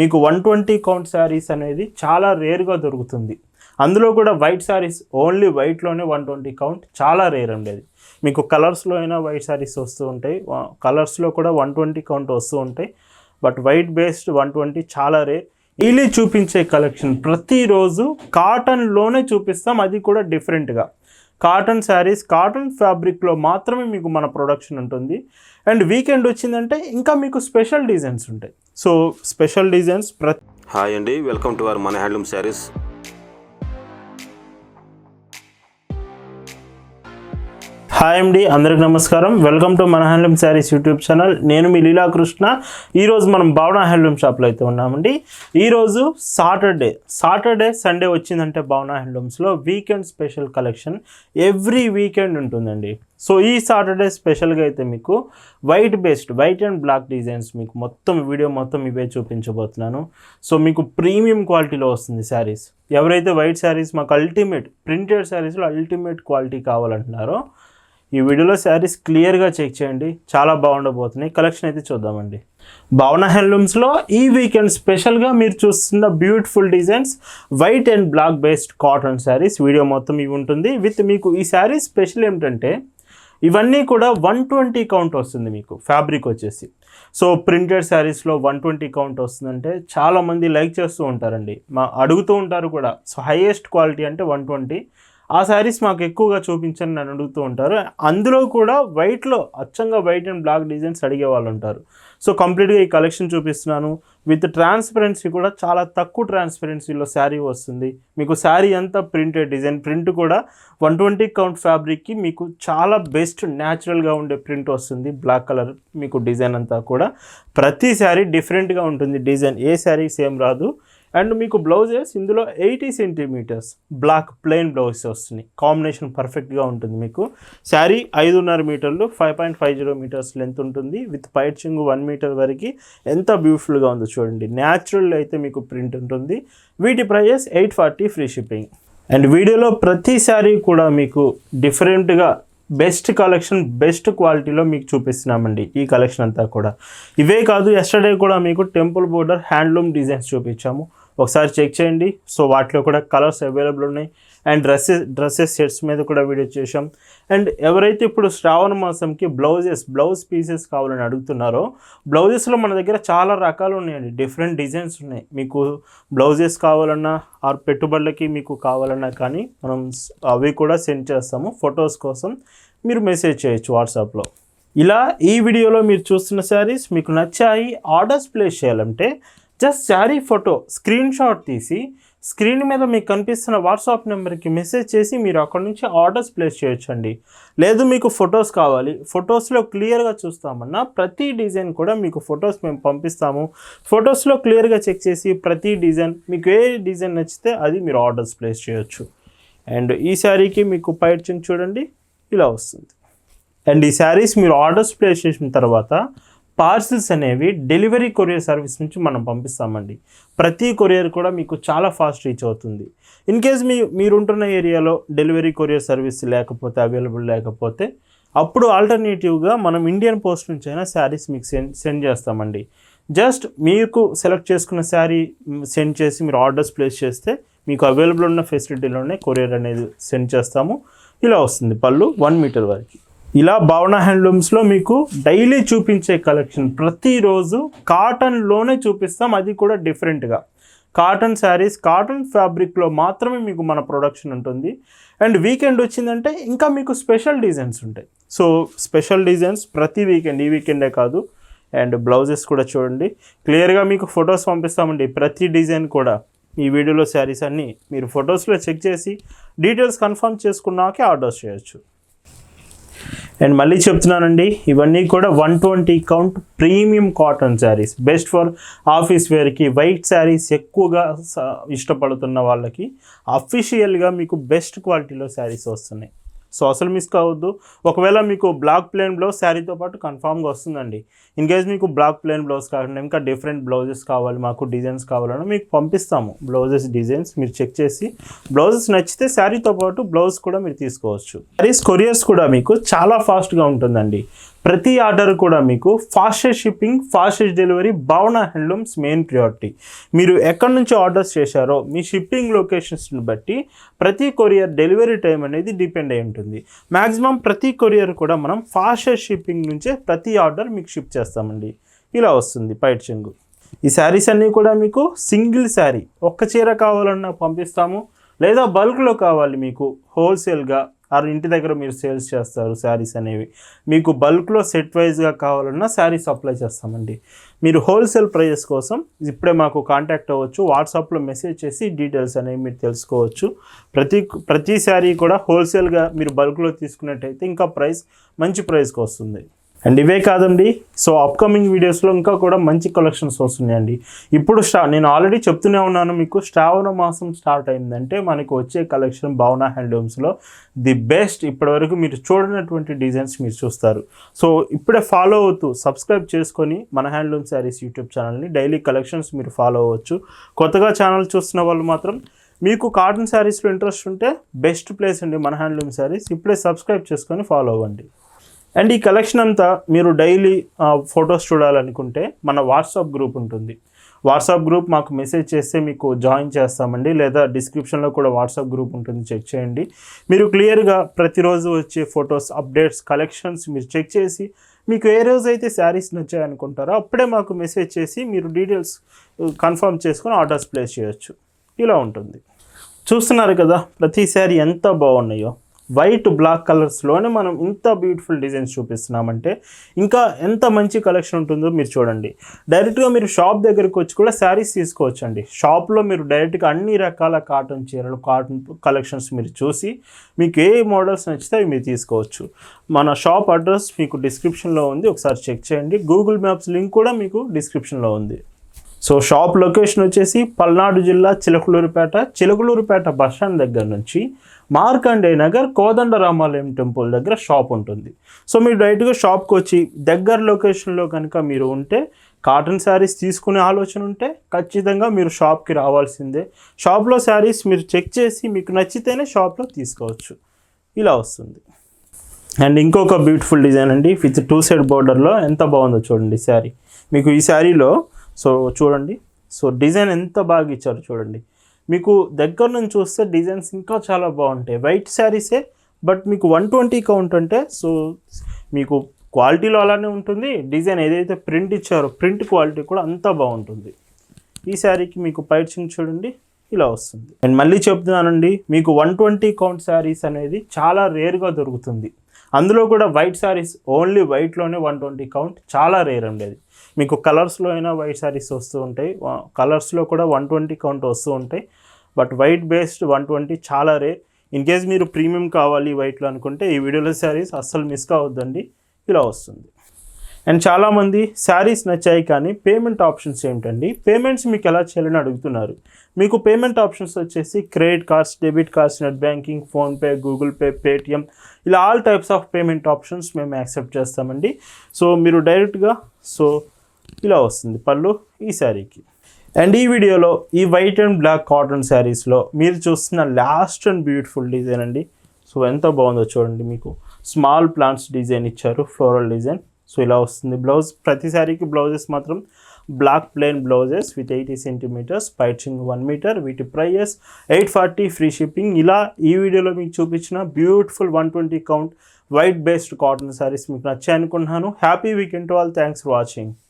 మీకు one twenty count saris అనేది చాలా రేర్గా దొరుకుతుంది. అందులో కూడా వైట్ శారీస్ ఓన్లీ వైట్లోనే వన్ ట్వంటీ కౌంట్ చాలా రేర్ ఉండేది. మీకు కలర్స్లో అయినా వైట్ శారీస్ వస్తూ ఉంటాయి. కలర్స్లో కూడా వన్ ట్వంటీ కౌంట్ వస్తూ ఉంటాయి. But white based one twenty చాలా రేర్ ఈలీ చూపించే కలెక్షన్ ప్రతిరోజు కాటన్లోనే చూపిస్తాం. అది కూడా డిఫరెంట్గా కాటన్ శారీస్ కాటన్ ఫ్యాబ్రిక్లో మాత్రమే మీకు మన ప్రొడక్షన్ ఉంటుంది. అండ్ వీకెండ్ వచ్చిందంటే ఇంకా మీకు స్పెషల్ డిజైన్స్ ఉంటాయి. సో స్పెషల్ డిజైన్స్ ప్రతి హాయ్ అండి వెల్కమ్ టు అవర్ మన హ్యాండ్లూమ్ శారీస్. హాయ్ అండి అందరికి నమస్కారం. వెల్కమ్ టు మన హ్యాండ్లూమ్ శారీస్ యూట్యూబ్ ఛానల్ నేను మీ లీలాకృష్ణ ఈరోజు మనం భావన హ్యాండ్లూమ్ షాప్లో అయితే ఉన్నామండి. ఈరోజు సాటర్డే సాటర్డే సండే వచ్చిందంటే Bhavana హ్యాండ్లూమ్స్లో weekend special collection every weekend ఉంటుందండి. సో ఈ సాటర్డే స్పెషల్గా అయితే మీకు white based white and black designs మీకు మొత్తం వీడియో మొత్తం ఇవే చూపించబోతున్నాను. సో మీకు ప్రీమియం క్వాలిటీలో వస్తుంది శారీస్ ఎవరైతే వైట్ శారీస్ మాకు అల్టిమేట్ ప్రింటెడ్ శారీస్లో అల్టిమేట్ క్వాలిటీ కావాలంటున్నారో ఈ వీడియోలో శారీస్ క్లియర్గా చెక్ చేయండి. చాలా బాగుండబోతున్నాయి. కలెక్షన్ అయితే చూద్దామండి. భావన హ్యాండ్లూమ్స్లో ఈ వీకెండ్ స్పెషల్గా మీరు చూస్తున్న beautiful designs white and black based cotton saris. Video మొత్తం ఇవి ఉంటుంది. విత్ మీకు ఈ శారీస్ స్పెషల్ ఏమిటంటే ఇవన్నీ కూడా వన్ ట్వంటీ కౌంట్ వస్తుంది మీకు ఫ్యాబ్రిక్ వచ్చేసి. సో ప్రింటెడ్ శారీస్లో వన్ ట్వంటీ కౌంట్ వస్తుందంటే చాలామంది లైక్ చేస్తూ ఉంటారండి. మా అడుగుతూ ఉంటారు కూడా. సో హైయెస్ట్ క్వాలిటీ అంటే వన్ ట్వంటీ. ఆ శారీస్ మాకు ఎక్కువగా చూపించని నన్ను అడుగుతూ ఉంటారు. అందులో కూడా వైట్లో అచ్చంగా వైట్ అండ్ బ్లాక్ డిజైన్స్ అడిగే వాళ్ళు ఉంటారు. సో కంప్లీట్గా ఈ కలెక్షన్ చూపిస్తున్నాను. విత్ ట్రాన్స్పరెన్సీ కూడా చాలా తక్కువ ట్రాన్స్పరెన్సీలో శారీ వస్తుంది. మీకు శారీ అంతా ప్రింటెడ్ డిజైన్ ప్రింట్ కూడా వన్ ట్వంటీ కౌంట్ ఫ్యాబ్రిక్కి మీకు చాలా బెస్ట్ న్యాచురల్గా ఉండే ప్రింట్ వస్తుంది. బ్లాక్ కలర్ మీకు డిజైన్ అంతా కూడా. ప్రతి శారీ డిఫరెంట్గా ఉంటుంది. డిజైన్ ఏ శారీ సేమ్ రాదు. అండ్ మీకు బ్లౌజెస్ ఇందులో eighty centimetres black plain blouses వస్తున్నాయి. కాంబినేషన్ పర్ఫెక్ట్గా ఉంటుంది మీకు. శారీ ఐదున్నర మీటర్లు five point five zero metres length ఉంటుంది. విత్ పైట్ చింగు వన్ మీటర్ వరకు ఎంత బ్యూటిఫుల్గా ఉందో చూడండి. న్యాచురల్ అయితే మీకు ప్రింట్ ఉంటుంది. వీటి prices eight forty free shipping. And వీడియోలో ప్రతి శారీ కూడా మీకు డిఫరెంట్గా బెస్ట్ కలెక్షన్ బెస్ట్ క్వాలిటీలో మీకు చూపిస్తున్నామండి ఈ కలెక్షన్ అంతా కూడా. ఇవే కాదు ఎస్టర్డే కూడా మీకు టెంపుల్ బోర్డర్ హ్యాండ్లూమ్ డిజైన్స్ చూపించాము. ఒకసారి చెక్ చేయండి. సో వాటిలో కూడా కలర్స్ అవైలబుల్ ఉన్నాయి. అండ్ డ్రెస్సెస్ డ్రెస్సెస్ సెట్స్ మీద కూడా వీడియో చేసాం అండ్ ఎవరైతే ఇప్పుడు శ్రావణ మాసంకి బ్లౌజెస్ బ్లౌజ్ పీసెస్ కావాలని అడుగుతున్నారో బ్లౌజెస్లో మన దగ్గర చాలా రకాలు ఉన్నాయండి. డిఫరెంట్ డిజైన్స్ ఉన్నాయి. మీకు బ్లౌజెస్ కావాలన్నా ఆర్ పెట్టుబడులకి మీకు కావాలన్నా కానీ మనం అవి కూడా సెండ్ చేస్తాము. ఫొటోస్ కోసం మీరు మెసేజ్ చేయొచ్చు వాట్సాప్లో ఇలా ఈ వీడియోలో మీరు చూస్తున్న శారీస్ మీకు నచ్చాయి ఆర్డర్స్ ప్లేస్ చేయాలంటే just sari photo screenshot తీసి స్క్రీన్ మీద మీకు కనిపిస్తున్న వాట్సాప్ నెంబర్కి మెసేజ్ చేసి మీరు అక్కడ నుంచి ఆర్డర్స్ ప్లేస్ చేయొచ్చండి. లేదు మీకు ఫొటోస్ కావాలి. ఫొటోస్లో క్లియర్గా చూస్తామన్నా ప్రతి డిజైన్ కూడా మీకు ఫొటోస్ మేము పంపిస్తాము. ఫొటోస్లో క్లియర్గా చెక్ చేసి ప్రతి డిజైన్ మీకు ఏ డిజైన్ నచ్చితే అది మీరు ఆర్డర్స్ ప్లేస్ చేయొచ్చు. అండ్ ఈ శారీకి మీకు పైచింగ్ చూడండి ఇలా వస్తుంది. అండ్ ఈ శారీస్ మీరు ఆర్డర్స్ ప్లేస్ చేసిన తర్వాత పార్సిల్స్ అనేవి డెలివరీ కొరియర్ సర్వీస్ నుంచి మనం పంపిస్తామండి. ప్రతి కొరియర్ కూడా మీకు చాలా ఫాస్ట్ రీచ్ అవుతుంది. ఇన్ కేస్ మీ మీరుంటున్న ఏరియాలో డెలివరీ కొరియర్ సర్వీస్ లేకపోతే అవైలబుల్ లేకపోతే అప్పుడు ఆల్టర్నేటివ్గా మనం ఇండియన్ పోస్ట్ నుంచి అయినా శారీస్ మీకు సెండ్ సెండ్ చేస్తామండి. జస్ట్ మీకు సెలెక్ట్ చేసుకున్న శారీ సెండ్ చేసి మీరు ఆర్డర్స్ ప్లేస్ చేస్తే మీకు అవైలబుల్ ఉన్న ఫెసిలిటీలోనే కొరియర్ అనేది సెండ్ చేస్తాము. ఇలా వస్తుంది పళ్ళు వన్ మీటర్ వరకు. ఇలా భావన హ్యాండ్లూమ్స్లో మీకు డైలీ చూపించే కలెక్షన్ ప్రతిరోజు కాటన్లోనే చూపిస్తాం అది కూడా డిఫరెంట్గా కాటన్ శారీస్ కాటన్ ఫ్యాబ్రిక్లో మాత్రమే మీకు మన ప్రొడక్షన్ ఉంటుంది. అండ్ వీకెండ్ వచ్చిందంటే ఇంకా మీకు స్పెషల్ డిజైన్స్ ఉంటాయి. సో స్పెషల్ డిజైన్స్ ప్రతి వీకెండ్ ఈ వీకెండే కాదు. అండ్ బ్లౌజెస్ కూడా చూడండి. క్లియర్గా మీకు ఫొటోస్ పంపిస్తామండి. ప్రతి డిజైన్ కూడా. ఈ వీడియోలో శారీస్ అన్నీ మీరు ఫొటోస్లో చెక్ చేసి డీటెయిల్స్ కన్ఫర్మ్ చేసుకున్నాకే ఆర్డర్స్ చేయొచ్చు. అండ్ మళ్ళీ చెప్తున్నానండి ఇవన్నీ కూడా one twenty count premium cotton saris best for office వేర్కి వైట్ శారీస్ ఎక్కువగా స- ఇష్టపడుతున్న వాళ్ళకి అఫీషియల్గా మీకు బెస్ట్ క్వాలిటీలో శారీస్ వస్తున్నాయి. సో అసలు మిస్ కావద్దు. ఒకవేళ మీకు బ్లాక్ ప్లేన్ బ్లౌజ్ శారీతో పాటు కన్ఫామ్గా వస్తుందండి. ఇన్ కేస్ మీకు బ్లాక్ ప్లేన్ బ్లౌజ్ కాకుండా ఇంకా డిఫరెంట్ బ్లౌజెస్ కావాలి మాకు డిజైన్స్ కావాలన్నా మీకు పంపిస్తాము. బ్లౌజెస్ డిజైన్స్ మీరు చెక్ చేసి బ్లౌజెస్ నచ్చితే శారీతో పాటు బ్లౌజ్ కూడా మీరు తీసుకోవచ్చు. శారీస్ కొరియర్స్ కూడా మీకు చాలా ఫాస్ట్గా ఉంటుందండి. ప్రతి ఆర్డర్ కూడా మీకు fastest shipping fastest delivery Bhavana handlooms main priority. మీరు ఎక్కడి నుంచి ఆర్డర్స్ చేశారో మీ షిప్పింగ్ లొకేషన్స్ని బట్టి ప్రతి కొరియర్ డెలివరీ టైం అనేది డిపెండ్ అయి ఉంటుంది. మ్యాక్సిమం ప్రతి కొరియర్ కూడా మనం ఫాస్టెస్ట్ షిప్పింగ్ నుంచే ప్రతి ఆర్డర్ మీకు షిప్ చేస్తామండి. ఇలా వస్తుంది పైట్ చెంగు ఈ శారీస్ అన్నీ కూడా మీకు సింగిల్ శారీ ఒక్క చీర కావాలన్నా పంపిస్తాము లేదా బల్క్లో కావాలి మీకు హోల్సేల్గా ఆర్ ఇంటి దగ్గర మీరు సేల్స్ చేస్తారు శారీస్ అనేవి. మీకు బల్క్లో సెట్ వైజ్గా కావాలన్నా శారీ సప్లై చేస్తామండి. మీరు హోల్సేల్ ప్రైజెస్ కోసం ఇప్పుడే మాకు కాంటాక్ట్ అవ్వచ్చు. వాట్సాప్లో మెసేజ్ చేసి డీటెయిల్స్ అనేవి మీరు తెలుసుకోవచ్చు. ప్రతి ప్రతి శారీ కూడా హోల్సేల్గా మీరు బల్క్లో తీసుకున్నట్టయితే ఇంకా ప్రైస్ మంచి ప్రైస్కి వస్తుంది. అండ్ ఇవే కాదండి సో అప్కమింగ్ వీడియోస్లో ఇంకా కూడా మంచి కలెక్షన్స్ వస్తున్నాయండి. ఇప్పుడు స్టా నేను ఆల్రెడీ చెప్తూనే ఉన్నాను మీకు శ్రావణ మాసం స్టార్ట్ అయిందంటే మనకు వచ్చే కలెక్షన్ భావన హ్యాండ్లూమ్స్లో ది బెస్ట్ ఇప్పటివరకు మీరు చూడనటువంటి డిజైన్స్ మీరు చూస్తారు. సో ఇప్పుడే ఫాలో అవుతూ సబ్స్క్రైబ్ చేసుకొని మన హ్యాండ్లూమ్ శారీస్ యూట్యూబ్ ఛానల్ని డైలీ కలెక్షన్స్ మీరు ఫాలో అవ్వచ్చు. కొత్తగా ఛానల్ చూస్తున్న వాళ్ళు మాత్రం మీకు కాటన్ శారీస్లో ఇంట్రెస్ట్ ఉంటే బెస్ట్ ప్లేస్ అండి మన హ్యాండ్లూమ్ శారీస్ ఇప్పుడే సబ్స్క్రైబ్ చేసుకొని ఫాలో అవ్వండి. అండ్ ఈ కలెక్షన్ అంతా మీరు డైలీ ఫొటోస్ చూడాలనుకుంటే మన వాట్సాప్ గ్రూప్ ఉంటుంది. వాట్సాప్ గ్రూప్ మాకు మెసేజ్ చేస్తే మీకు జాయిన్ చేస్తామండి. లేదా డిస్క్రిప్షన్లో కూడా వాట్సాప్ గ్రూప్ ఉంటుంది చెక్ చేయండి. మీరు క్లియర్గా ప్రతిరోజు వచ్చే ఫొటోస్ అప్డేట్స్ కలెక్షన్స్ మీరు చెక్ చేసి మీకు ఏ రోజు అయితే శారీస్ నచ్చాయనుకుంటారో అప్పుడే మాకు మెసేజ్ చేసి మీరు డీటెయిల్స్ కన్ఫర్మ్ చేసుకొని ఆర్డర్స్ ప్లేస్ చేయొచ్చు. ఇలా ఉంటుంది. చూస్తున్నారు కదా ప్రతి శారీ ఎంత బాగున్నాయో. వైట్ బ్లాక్ కలర్స్లోనే మనం ఇంత బ్యూటిఫుల్ డిజైన్స్ చూపిస్తున్నామంటే ఇంకా ఎంత మంచి కలెక్షన్ ఉంటుందో మీరు చూడండి. డైరెక్ట్గా మీరు షాప్ దగ్గరికి వచ్చి కూడా శారీస్ తీసుకోవచ్చు అండి షాప్లో మీరు డైరెక్ట్గా అన్ని రకాల కాటన్ చీరలు కాటన్ కలెక్షన్స్ మీరు చూసి మీకు ఏ మోడల్స్ నచ్చితే అవి మీరు తీసుకోవచ్చు. మన షాప్ అడ్రస్ మీకు డిస్క్రిప్షన్లో ఉంది. ఒకసారి చెక్ చేయండి. గూగుల్ మ్యాప్స్ లింక్ కూడా మీకు డిస్క్రిప్షన్లో ఉంది. సో షాప్ లొకేషన్ వచ్చేసి పల్నాడు జిల్లా చిలకలూరుపేట చిలకలూరుపేట బస్ స్టాండ్ దగ్గర నుంచి మార్కండే నగర్ కోదండ రామాలయం టెంపుల్ దగ్గర షాప్ ఉంటుంది. సో మీరు డైరెక్ట్గా షాప్కి వచ్చి దగ్గర లొకేషన్లో కనుక మీరు ఉంటే కాటన్ శారీస్ తీసుకునే ఆలోచన ఉంటే ఖచ్చితంగా మీరు షాప్కి రావాల్సిందే. షాప్లో శారీస్ మీరు చెక్ చేసి మీకు నచ్చితేనే షాప్లో తీసుకోవచ్చు. ఇలా వస్తుంది. అండ్ ఇంకొక బ్యూటిఫుల్ డిజైన్ అండి. విత్ టూ సైడ్ బోర్డర్లో ఎంత బాగుందో చూడండి శారీ. మీకు ఈ శారీలో సో చూడండి. సో డిజైన్ ఎంత బాగా ఇచ్చారు చూడండి. మీకు దగ్గర నుంచి చూస్తే డిజైన్స్ ఇంకా చాలా బాగుంటాయి. వైట్ శారీసే బట్ మీకు వన్ ట్వంటీ కౌంట్ అంటే సో మీకు క్వాలిటీలో అలానే ఉంటుంది. డిజైన్ ఏదైతే ప్రింట్ ఇచ్చారో ప్రింట్ క్వాలిటీ కూడా అంతా బాగుంటుంది. ఈ శారీకి మీకు పైచింగ్ చూడండి ఇలా వస్తుంది. అండ్ మళ్ళీ చెప్తున్నానండి మీకు వన్ ట్వంటీ కౌంట్ శారీస్ అనేది చాలా రేర్గా దొరుకుతుంది. అందులో కూడా వైట్ శారీస్ ఓన్లీ వైట్లోనే వన్ ట్వంటీ కౌంట్ చాలా రేర్ ఉండేది. మీకు కలర్స్లో అయినా వైట్ శారీస్ వస్తూ ఉంటాయి. కలర్స్లో కూడా వన్ ట్వంటీ కౌంట్ వస్తూ ఉంటాయి. But white based one twenty చాలా రేర్. ఇన్ కేస్ మీరు ప్రీమియం కావాలి వైట్లో అనుకుంటే ఈ వీడియోలో శారీస్ అస్సలు మిస్ కావద్దండి. ఇలా వస్తుంది. అండ్ చాలామంది శారీస్ నచ్చాయి కానీ పేమెంట్ ఆప్షన్స్ ఏమిటండి? పేమెంట్స్ మీకు ఎలా చేయాలని అడుగుతున్నారు. మీకు పేమెంట్ ఆప్షన్స్ వచ్చేసి credit cards debit cards net banking PhonePe Google Pay Paytm ఇలా all types of payment options మేము యాక్సెప్ట్ చేస్తామండి. సో మీరు డైరెక్ట్గా సో ఇలా వస్తుంది పళ్ళు ఈ శారీకి. అండ్ ఈ వీడియోలో ఈ వైట్ అండ్ బ్లాక్ కాటన్ శారీస్లో మీరు చూస్తున్న లాస్ట్ అండ్ బ్యూటిఫుల్ డిజైన్ అండి. సో ఎంత బాగుందో చూడండి మీకు. స్మాల్ ప్లాంట్స్ డిజైన్ ఇచ్చారు ఫ్లోరల్ డిజైన్. సో ఇలా వస్తుంది. బ్లౌజ్ ప్రతి శారీకి బ్లౌజెస్ మాత్రం black plain blouses with eighty centimetres పైచింగ్ one metre వీటి prices eight forty free shipping ఇలా ఈ వీడియోలో మీకు చూపించిన beautiful one twenty count white based cotton saris మీకు నచ్చాయి అనుకుంటున్నాను. Happy weekend to all thanks for watching